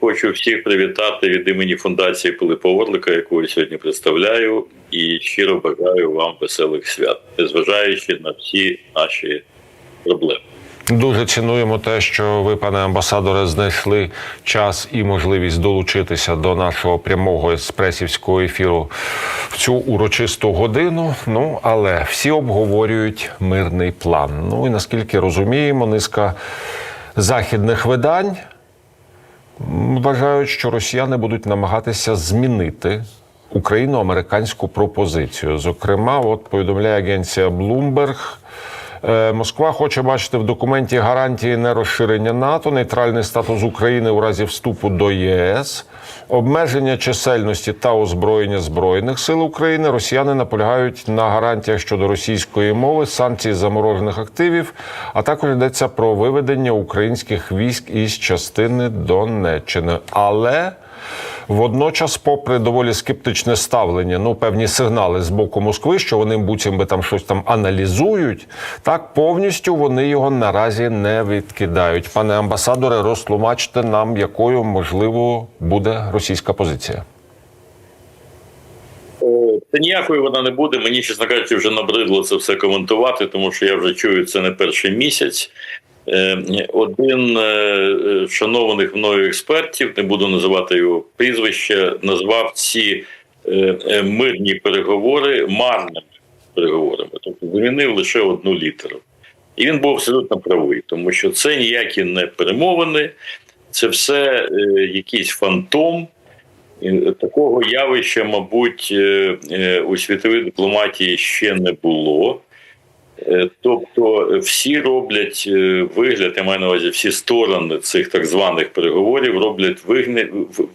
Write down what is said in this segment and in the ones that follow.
хочу всіх привітати від імені фундації Пилипа Орлика, яку я сьогодні представляю, і щиро бажаю вам веселих свят, незважаючи на всі наші проблеми. Дуже цінуємо те, що ви, пане амбасадоре, знайшли час і можливість долучитися до нашого прямого еспресівського ефіру в цю урочисту годину. Ну але всі обговорюють мирний план. Ну і наскільки розуміємо, низка західних видань вважають, що росіяни будуть намагатися змінити україно-американську пропозицію. Зокрема, от повідомляє агенція Bloomberg, Москва хоче бачити в документі гарантії нерозширення НАТО, нейтральний статус України у разі вступу до ЄС, обмеження чисельності та озброєння збройних сил України. Росіяни наполягають на гарантіях щодо російської мови, санкцій заморожених активів, а також йдеться про виведення українських військ із частини Донеччини. Але Водночас, попри доволі скептичне ставлення, ну певні сигнали з боку Москви, що вони буцім би там щось там аналізують, так повністю вони його наразі не відкидають. Пане амбасадоре, розтлумачте нам, якою можливо буде російська позиція. Та ніякої вона не буде. Мені, чесно кажучи, вже набридло це все коментувати, тому що я вже чую це не перший місяць. Е, один е, шанованих мною експертів, не буду називати його прізвище, назвав ці е, мирні переговори марними переговорами, тобто замінив лише одну літеру. І він був абсолютно правий, тому що це ніякі не перемовини, це все якийсь фантом. Такого явища, мабуть, у світовій дипломатії ще не було. Е, тобто всі роблять е, вигляд, я маю на увазі всі сторони цих так званих переговорів роблять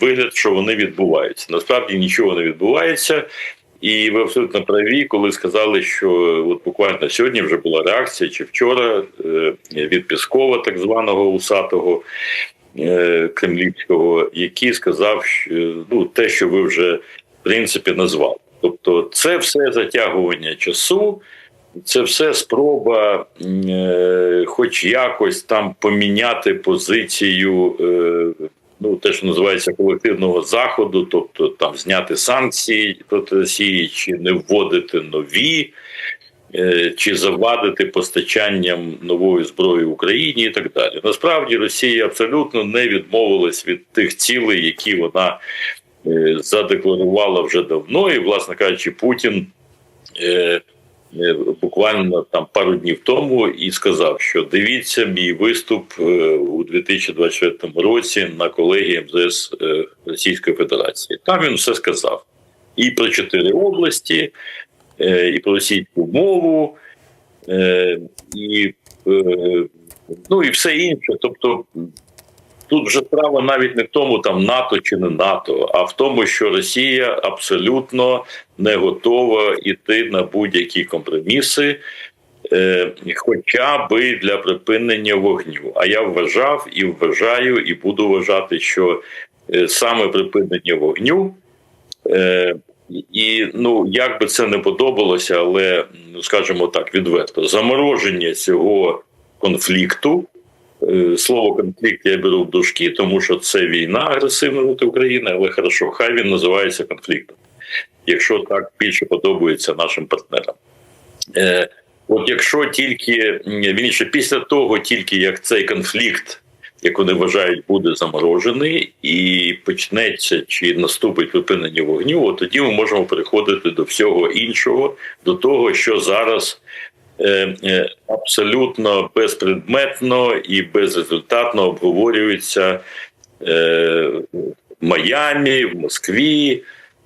вигляд, що вони відбуваються. Насправді нічого не відбувається, і ви абсолютно праві, коли сказали, що от буквально сьогодні вже була реакція, чи вчора е, від Піскова, так званого усатого кремлівського, який сказав, що ну те, що ви вже в принципі назвали. Тобто, це все затягування часу. Це все спроба, е, хоч якось там поміняти позицію, е, ну те, що називається колективного заходу, тобто там зняти санкції проти Росії, чи не вводити нові, е, чи завадити постачанням нової зброї Україні, і так далі. Насправді Росія абсолютно не відмовилась від тих цілей, які вона задекларувала вже давно, і, власне кажучи, Путін. Е, буквально там пару днів тому і сказав, що дивіться мій виступ е, у 2024 році на колегії МЗС е, Російської Федерації. Там він все сказав і про чотири області, і про російську мову, і ну і все інше. Тобто Тут вже справа навіть не в тому, там НАТО чи не НАТО, а в тому, що Росія абсолютно не готова йти на будь-які компроміси, е, хоча би для припинення вогню. А я вважав і вважаю, і буду вважати, що е, саме припинення вогню. Е, і ну як би це не подобалося, але скажімо так відверто замороження цього конфлікту. Е, слово конфлікт я беру в дужки, тому що це війна агресивна проти України, але хорошо, хай він називається конфліктом, якщо так більше подобається нашим партнерам. Е, От якщо тільки він ще після того, тільки як цей конфлікт, як вони вважають, буде заморожений, і почнеться чи наступить припинення вогню, от тоді ми можемо переходити до всього іншого, до того, що зараз абсолютно безпредметно і безрезультатно обговорюються е, в Майамі, в Москві,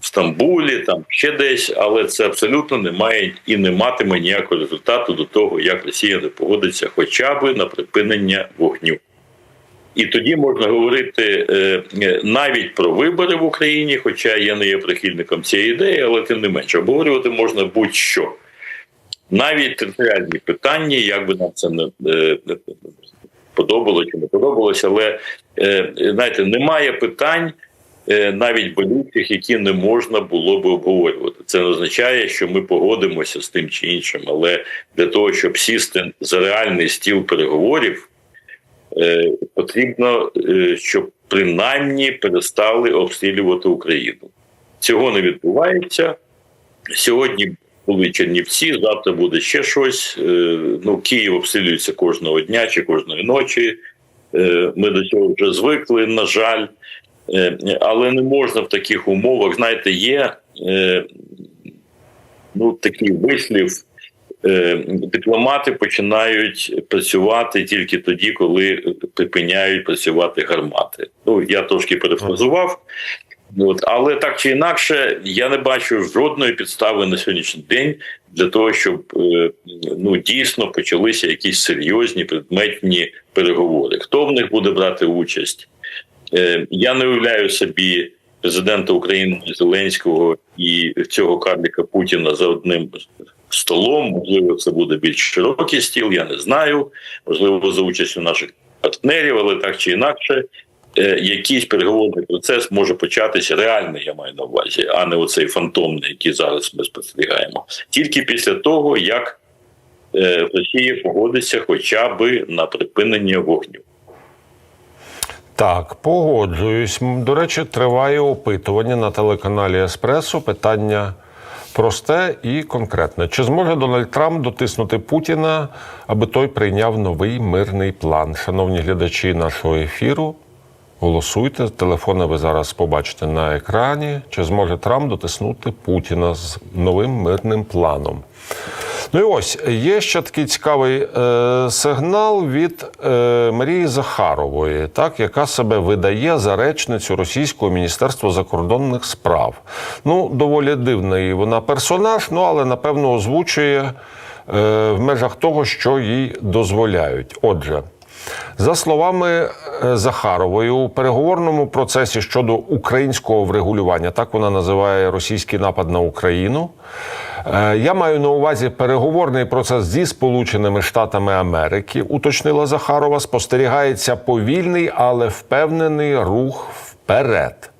в Стамбулі, там ще десь, але це абсолютно не має і не матиме ніякого результату до того, як Росія не погодиться, хоча б на припинення вогню. І тоді можна говорити навіть про вибори в Україні, хоча я не є прихильником цієї ідеї, але тим не менше обговорювати можна будь-що навіть територіальні питання, як би нам це не подобало чи не подобалося, але е, знаєте, немає питань. Е, навіть болючих, які не можна було би обговорювати, це не означає, що ми погодимося з тим чи іншим. Але для того, щоб сісти за реальний стіл переговорів, е, потрібно, е, щоб принаймні перестали обстрілювати Україну. Цього не відбувається. Сьогодні були Чернівці, завтра буде ще щось. Е, Ну, Київ обстрілюється кожного дня чи кожної ночі. Е, Ми до цього вже звикли, на жаль. Е, Але не можна в таких умовах. Знаєте, є ну, такий вислів. Дипломати починають працювати тільки тоді, коли припиняють працювати гармати. Ну я трошки перефразував, От, але так чи інакше, я не бачу жодної підстави на сьогоднішній день для того, щоб е, ну дійсно почалися якісь серйозні предметні переговори. Хто в них буде брати участь? Е, Я не уявляю собі президента України Зеленського і цього карліка Путіна за одним столом. Можливо, це буде більш широкий стіл. Я не знаю. Можливо, за участю наших партнерів, але так чи інакше. Е, Якийсь переговорний процес може початися реальний, я маю на увазі, а не оцей фантомний, який зараз ми спостерігаємо, тільки після того, як е, Росія погодиться хоча б на припинення вогню. Так, погоджуюсь. До речі, триває опитування на телеканалі Еспресо. Питання просте і конкретне. Чи зможе Дональд Трамп дотиснути Путіна, аби той прийняв новий мирний план? Шановні глядачі нашого ефіру, голосуйте. Телефони ви зараз побачите на екрані. Чи зможе Трамп дотиснути Путіна з новим мирним планом? Ну і ось є ще такий цікавий е, сигнал від е, Марії Захарової, так, яка себе видає за речницю Російського міністерства закордонних справ. Ну, доволі дивний вона персонаж, ну але напевно озвучує е, в межах того, що їй дозволяють. Отже. За словами е, Захарової, у переговорному процесі щодо українського врегулювання, так вона називає російський напад на Україну. е, Я маю на увазі переговорний процес зі Сполученими Штатами Америки, уточнила Захарова. Спостерігається повільний, але впевнений рух вперед.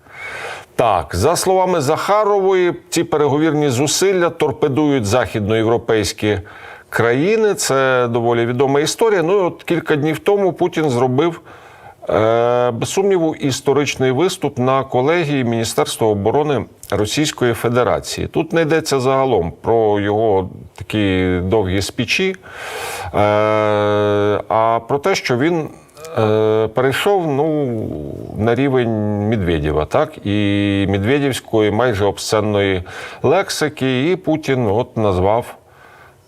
Так, за словами Захарової, ці переговірні зусилля торпедують західноєвропейські країни. Це доволі відома історія. Ну от кілька днів тому Путін зробив. Е, Без сумніву, історичний виступ на колегії Міністерства оборони Російської Федерації. Тут не йдеться загалом про його такі довгі спічі, е, а про те, що він е, перейшов ну, на рівень Медведєва, так, і Медведівської майже обсценної лексики, і Путін от назвав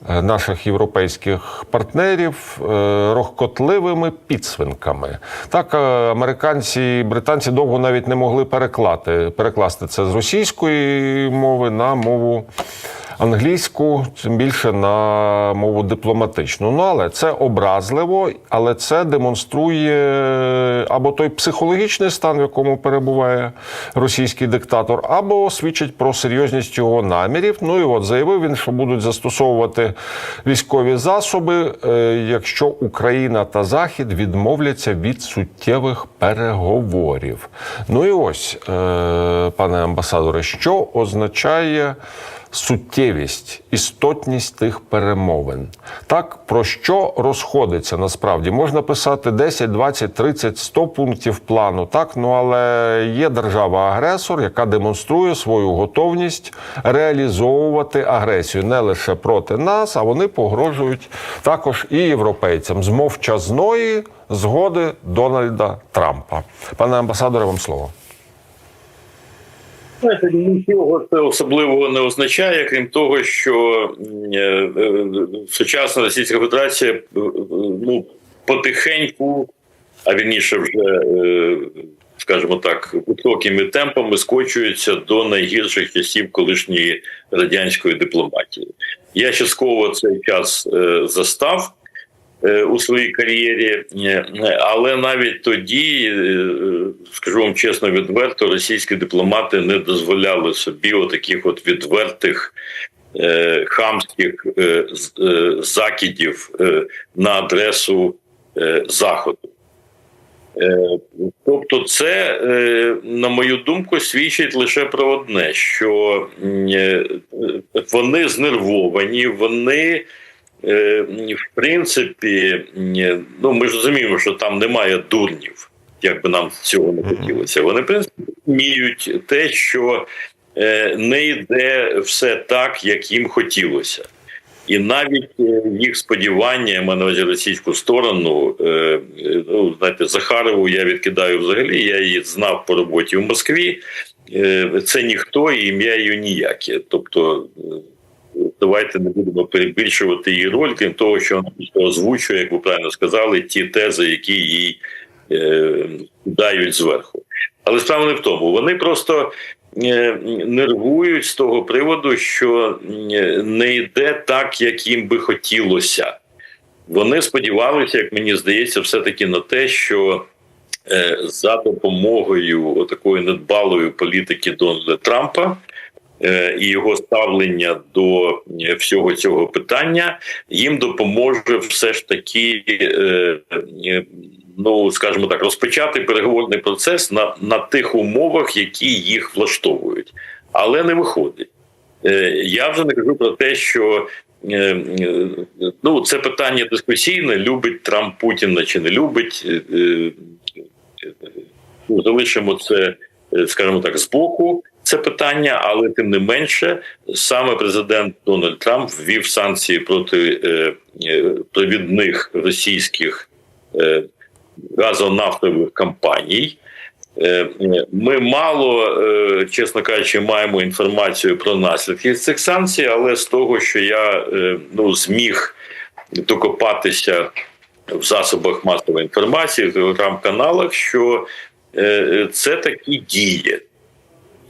наших європейських партнерів е, рохкотливими підсвинками. Так, е, американці і британці довго навіть не могли переклати, перекласти це з російської мови на мову англійську, тим більше на мову дипломатичну. Ну але це образливо, але це демонструє або той психологічний стан, в якому перебуває російський диктатор, або свідчить про серйозність його намірів. Ну і от заявив він, що будуть застосовувати військові засоби, е, якщо Україна та Захід відмовляться від суттєвих переговорів. Ну і ось, е, пане амбасадоре, що означає суттєвість, істотність тих перемовин. Так, про що розходиться насправді? Можна писати 10, 20, 30, 100 пунктів плану, так, ну але є держава-агресор, яка демонструє свою готовність реалізовувати агресію не лише проти нас, а вони погрожують також і європейцям з мовчазної згоди Дональда Трампа. Пане амбасадоре, вам слово. Знаєте, нічого це особливого не означає, крім того, що е, е, сучасна Російська Федерація е, ну, потихеньку, а вірніше вже, скажімо так, високими темпами скочується до найгірших часів колишньої радянської дипломатії. Я частково цей час застав. Е, У своїй кар'єрі, Е, але навіть тоді, е, скажу вам чесно, відверто, російські дипломати не дозволяли собі отаких от відвертих хамських закидів на адресу Заходу. Тобто, це, на мою думку, свідчить лише про одне: що вони знервовані, вони в принципі, ну ми ж розуміємо, що там немає дурнів, як би нам цього не хотілося. Вони в принципі розуміють те, що е, не йде все так, як їм хотілося. І навіть е, їх сподівання, я маю на увазі російську сторону, е, е, ну знаєте, Захарову я відкидаю взагалі. Я її знав по роботі в Москві. Е, Це ніхто і ім'я її ніяке. Тобто, е, давайте не будемо перебільшувати її роль, крім того, що вона озвучує, як ви правильно сказали, ті тези, які їй е, дають зверху. Але справа не в тому. Вони просто е, нервують з того приводу, що е, не йде так, як їм би хотілося. Вони сподівалися, як мені здається, все-таки на те, що е, за допомогою такої недбалої політики Дональда Трампа і його ставлення до е, всього цього питання їм допоможе все ж таки. е, е, Ну, скажімо так, розпочати переговорний процес на, на тих умовах, які їх влаштовують, але не виходить. Е, Я вже не кажу про те, що е, е, ну це питання дискусійне: любить Трамп Путіна чи не любить. Е, е, ну, Залишимо це, е, скажімо так, збоку. Це питання, але тим не менше, саме президент Дональд Трамп ввів санкції проти е, е, провідних російських е, газонафтових компаній. Е, е, Ми мало, чесно кажучи, маємо інформацію про наслідки цих санкцій, але з того, що я ну, зміг докопатися в засобах масової інформації, в телеграм-каналах, що це такі дії.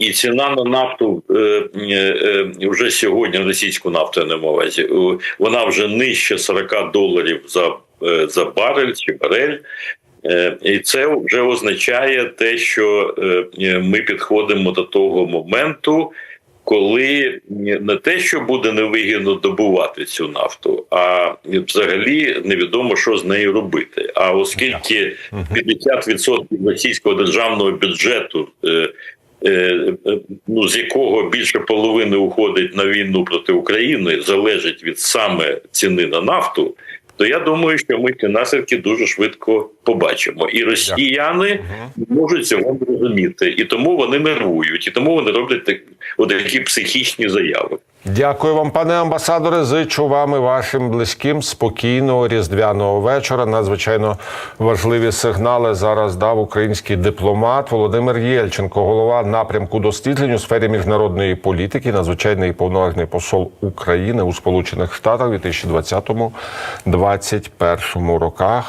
І ціна на нафту е, е, е, вже сьогодні російську нафту я не маю увазі, вона вже нижче 40 доларів за, за барель чи барель. І це вже означає те, що ми підходимо до того моменту, коли не те, що буде невигідно добувати цю нафту, а взагалі невідомо, що з нею робити. А оскільки 50% російського державного бюджету. Е, е, Ну, з якого більше половини уходить на війну проти України, залежить від саме ціни на нафту, то я думаю, що ми ці наслідки дуже швидко побачимо. І росіяни можуть цього розуміти, і тому вони нервують, і тому вони роблять так, такі психічні заяви. Дякую вам, пане амбасадоре. Зичу вам і вашим близьким спокійного різдвяного вечора. Надзвичайно важливі сигнали зараз дав український дипломат Володимир Єльченко, голова напрямку досліджень у сфері міжнародної політики, надзвичайний повноважний посол України у Сполучених Штатах у 2020-2021 роках.